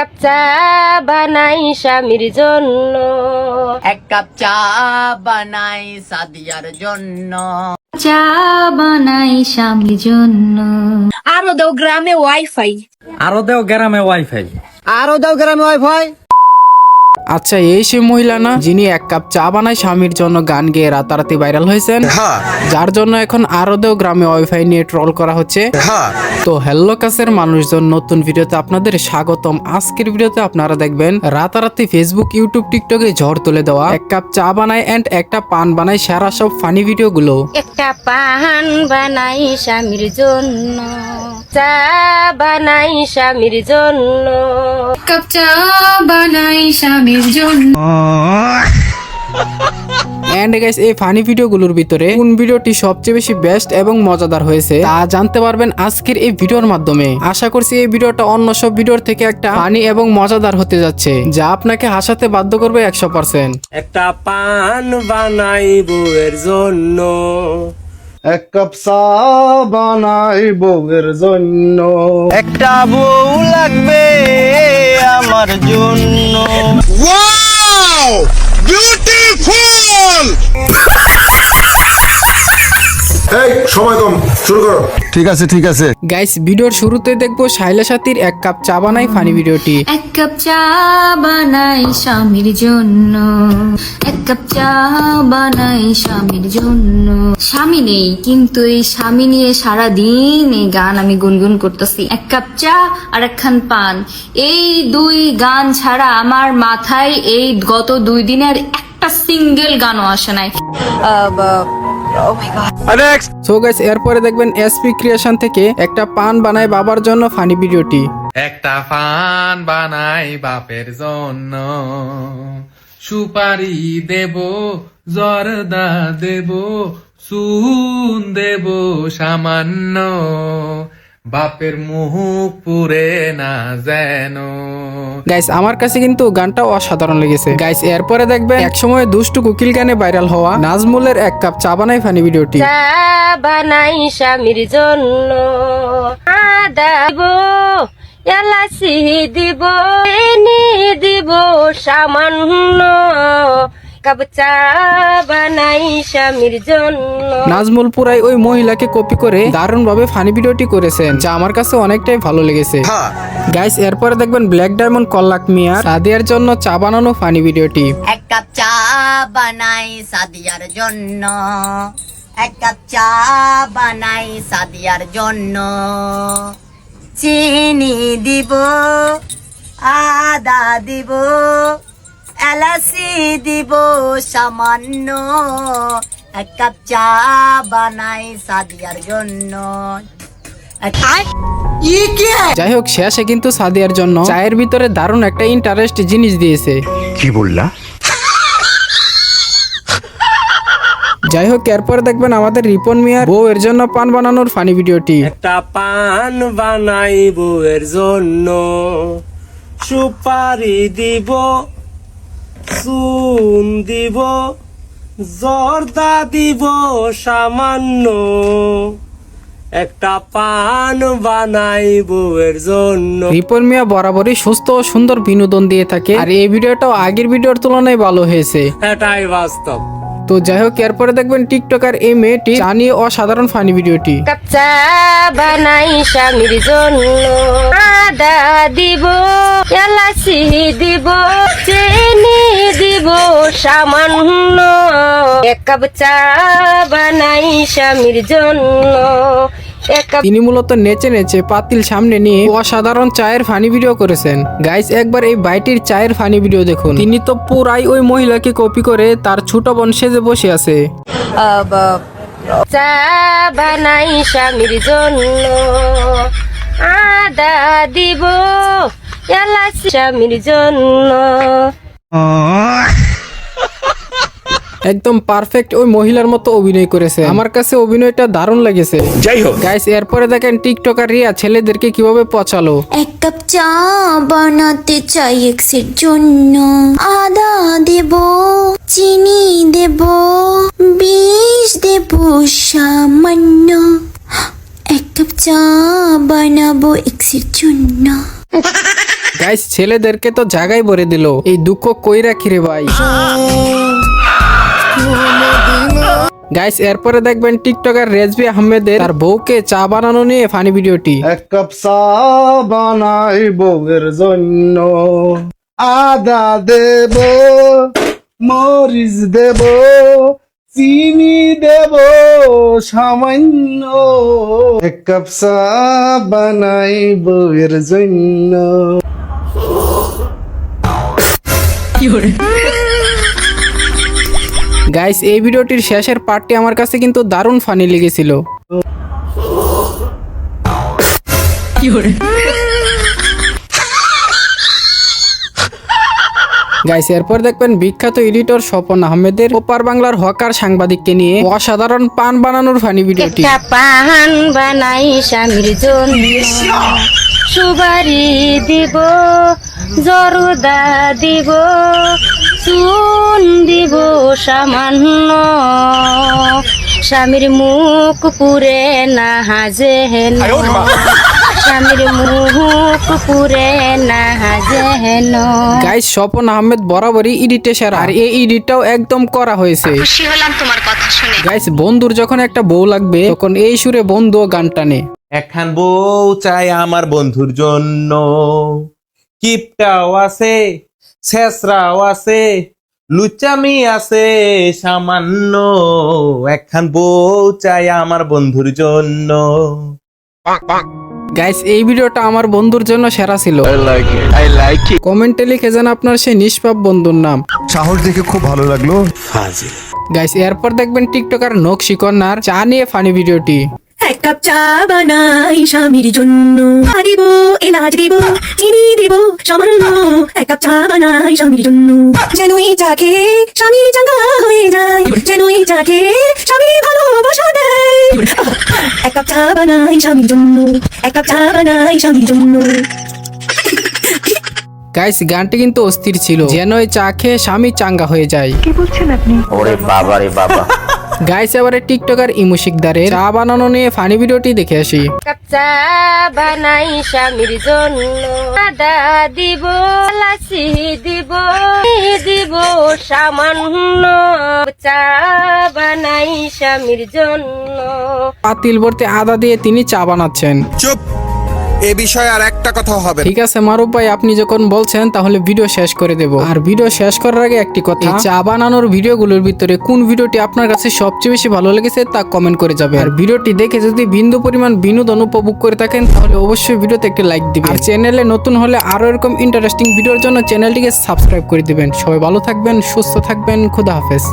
Cup চা বানাই স্বামীর জন্য। এক কাপ চা বানাই সাদিয়ার জন্য। চা বানাই স্বামীর জন্য। আরও দেও গ্রামে ওয়াইফাই। আরও দেও গ্রামে ওয়াইফাই। আরও দেও গ্রামে ওয়াইফাই। আচ্ছা এই সেই মহিলা না যিনি এক কাপ চা বানায় স্বামীর জন্য গান গেয়ে রাতারাতি ভাইরাল হয়েছেন? যার জন্য এখন আরও দেও গ্রামে ওয়াইফাই নিয়ে ট্রল করা হচ্ছে। তো হ্যালো কাছের মানুষজন নতুন ভিডিওতে আপনাদের স্বাগতম। আজকের ভিডিওতে আপনারা দেখবেন রাতারাতি ফেসবুক ইউটিউব টিকটকে ঝড় তুলে দেওয়া। এক কাপ চা বানায় এন্ড একটা পান বানায় সারা সব ফানি ভিডিওগুলো। একটা পান বানাই স্বামীর জন্য। চা বানাই স্বামীর জন্য। কাপ চা বানাই স্বামীর এন্ড গাইস এই ফানি ভিডিওগুলোর ভিতরে কোন ভিডিওটি সবচেয়ে বেশি বেস্ট এবং মজাদার হয়েছে তা জানতে পারবেন আজকের এই ভিডিওর মাধ্যমে। আশা করছি এই ভিডিওটা অন্য সব ভিডিওর থেকে একটা ফানি এবং মজাদার হতে যাচ্ছে যা আপনাকে হাসাতে বাধ্য করবে একশো পার্সেন্ট একটা পান বানাই বউয়ের জন্য। এক কাপ চা বানাই বউয়ের জন্য। একটা বউ লাগবে আমার জন্য। সময় কম শুরু করো। ঠিক আছে ঠিক আছে। গাইস ভিডিওর শুরুতে দেখব শাইলা সাথীর এক কাপ চা বানাই ফানি ভিডিওটি। এক কাপ চা বানাই স্বামীর জন্য। এক কাপ চা বানাই স্বামীর জন্য। স্বামী নেই কিন্তু এই স্বামী নিয়ে সারা দিন এই গান আমি গুনগুন করতেছি। এক কাপ চা আর একখান পান। এই দুই গান ছাড়া আমার মাথায় এই গত দুই দিনের একটা সিঙ্গেল গানও আসে নাই। সো গাইস এরপরে দেখবেন এসপি ক্রিয়েশন থেকে একটা পান বানায় বাবার জন্য ফানি ভিডিওটি একটা পান বানাই বাপের জন্য। সুপারি দেব জর্দা দেব সুন দেব সামান্য। বাপের মুখ পুরে না যেন। গাইস আমার কাছে কিন্তু গানটা অসাধারণ লেগেছে। গাইস এরপরে দেখবেন একসময় দুষ্টু কুকিল গানে ভাইরাল হওয়া নাজমুলের এক কাপ চা বানাই ফানি ভিডিওটি। চা বানাই স্বামীর জন্য। আদা দিব এলাচি দিব চিনি দিব সামান্য। কাপ চা বানাই স্বামীর জন্য। নাজমুল পুরাই ওই মহিলাকে কপি করে দারুণ ভাবে ফানি ভিডিওটি করেছেন যা আমার কাছে অনেকটাই ভালো লেগেছে। গাইস এরপরে দেখবেন ব্ল্যাক ডায়মন্ড কল্লাক মিয়া সাদিয়ার জন্য চা বানানো ফানি ভিডিওটি। এক কাপ চা বানাই সাদিয়ার জন্য। এক কাপ চা বানাই সাদিয়ার জন্য। চিনি দিব আদা দিব এলাচি দিব সামান্য। এক কাপ চা বানাই সাদিয়ার জন্য। যাই হোক শেষে কিন্তু সাদিয়ার জন্য চায়ের ভিতরে দারুণ একটা ইন্টারেস্ট জিনিস দিয়েছে। কি বললা? যাই হোক এরপর দেখবেন আমাদের রিপন মিয়ার বউ এর জন্য পান বানানোর ফানি ভিডিওটি। একটা পান বানাই বউয়ের জন্য। সুপারি দিব চুন দিব জর্দা দিব সামান্য। একটা পান বানাই বউয়ের জন্য। রিপন মিয়া বরাবরই সুস্থ ও সুন্দর বিনোদন দিয়ে থাকে। আর এই ভিডিওটাও আগের ভিডিওর তুলনায় ভালো হয়েছে। এটাই বাস্তব। তো যাই হোক, এরপরে দেখবেন টিকটকার এই মেয়েটি জানিয়ে অসাধারণ ফানি ভিডিওটি। কাপ চা বানাই স্বামীর জন্য, আদা দিব, এলাচি দিব, চিনি দিব, সামান্য। এক কাপ চা বানাই স্বামীর জন্য তিনি মূলত নেচে নেচে পাতিল সামনে নিয়ে অসাধারণ চায়ের ফানি ভিডিও করেছেন। গাইস একবার এই বাইটির চায়ের ফানি ভিডিও দেখুন। তিনি তো পুরাই ওই মহিলাকে কপি করে তার ছোট বোন সেজে বসে আছে। চা বানাই স্বামীর জন্য। আদা দিব এলাচি স্বামীর জন্য। একদম পারফেক্ট ওই মহিলার মতো অভিনয় করেছে। আমার কাছে অভিনয়টা দারুণ লেগেছে। যাই হোক। গাইস এরপরে দেখেন টিকটকার রিয়া ছেলেদেরকে কীভাবে পচালো। এক কাপ চা বানাতে চাই এক্সের জন্য। আদা দেব চিনি দেব বিষ দেব সামান্য। এক কাপ চা বানাবো এক্সের জন্য। গাইস ছেলেদেরকে তো জায়গায় ভরে দিল। এই দুঃখ কই রাখি রে ভাই গাইস এরপরে দেখবেন টিকটকার রেজবি আহমেদের তার বউকে চা বানানো নিয়ে ফানি ভিডিওটি। এক কাপ চা বানাই বউয়ের জন্য। আদা দেব মরিচ দেব চিনি দেব সামান্য। এক কাপ চা বানাই বউয়ের জন্য। গাইস এই ভিডিওটির শেষের পার্টটি আমার কাছে কিন্তু দারুণ ফানি লেগেছিল। গাইস এরপর দেখবেন বিখ্যাত এডিটর স্বপন আহমেদের ওপার বাংলার হকার সাংবাদিককে নিয়ে অসাধারণ পান বানানোর ফানি ভিডিওটি। পান বানাই স্বামীর জন্য। সুবারি দিব জরদা দিব চুন দিব সামান্য। স্বামীর মুখ পুরে না হাজে হেন স্বামীর মুখ পুরে না হাজে গাইস স্বপন আহমেদ বরাবরই এডিটে সেরা। আর এই এডিটটাও একদম করা হয়েছে। খুশি হলাম তোমার কথা শুনে। গাইস বন্ধুর যখন একটা বউ লাগবে তখন এই সুরে বন্ধুও গান টানে। একখান বউ চাই আমার বন্ধুর জন্য। কিপটাও আছে শেষরাও আছে লুচামি আছে সামান্য। একখান বউ চাই আমার বন্ধুর জন্য। গাইস এই ভিডিওটা আমার বন্ধুর জন্য সেরা ছিল। কমেন্টে লিখে যান আপনার সেই নিষ্পাপ বন্ধুর নাম। সাহস দেখে খুব ভালো লাগল। গাইস এরপর দেখবেন টিকটকার নকশি কন্যার চা নিয়ে ফানি ভিডিওটি। এক কাপ চা বানাই স্বামীর জন্য দিব এলাচ দিব চিনি দিব সামান্য এক কাপ চা বানাই স্বামীর জন্য। যেন এই চা খেয়ে স্বামী চাঙ্গা হয়ে যায় যেন এই চা খেয়ে স্বামী ভালোবাসা দেয়। এক কাপ চা বানাই স্বামীর জন্য এক কাপ চা বানাই স্বামীর জন্য। গাইস গানটি কিন্তু অস্থির ছিল। যেন এই চা খেয়ে স্বামী চাঙ্গা হয়ে যায়। কি বলছেন আপনি? ওরে বাবা রে বাবা। গাইস এবারে টিকটকার ইমুশিকদারে চা বানানো নিয়ে ফানি ভিডিওটি দেখে আসি। চা বানাই স্বামীর জন্য। আদা দিব দিব দিব সামান্য চা বানাই স্বামীর জন্য। পাতিল ভর্তি আদা দিয়ে তিনি চা বানাচ্ছেন। চুপ। এ বিষয়ে আর একটা কথা হবে ঠিক আছে, মারুফ ভাই, আপনি যখন বলছেন, তাহলে ভিডিও শেষ করে দেব। আর ভিডিও শেষ করার আগে একটি কথা। চা বানানোর ভিডিওগুলোর ভিতরে কোন ভিডিওটি আপনার কাছে সবচেয়ে বেশি ভালো লেগেছে, তা কমেন্ট করে যাবে। আর ভিডিওটি দেখে যদি বিন্দু পরিমাণ বিনোদন উপভোগ করে থাকেন, তাহলে অবশ্যই ভিডিওতে একটি লাইক দিবেন। আর চ্যানেলে নতুন হলে আরও এরকম ইন্টারেস্টিং ভিডিওর জন্য চ্যানেলটিকে সাবস্ক্রাইব করে দিবেন। সবাই ভালো থাকবেন, সুস্থ থাকবেন, খুদা হাফেজ।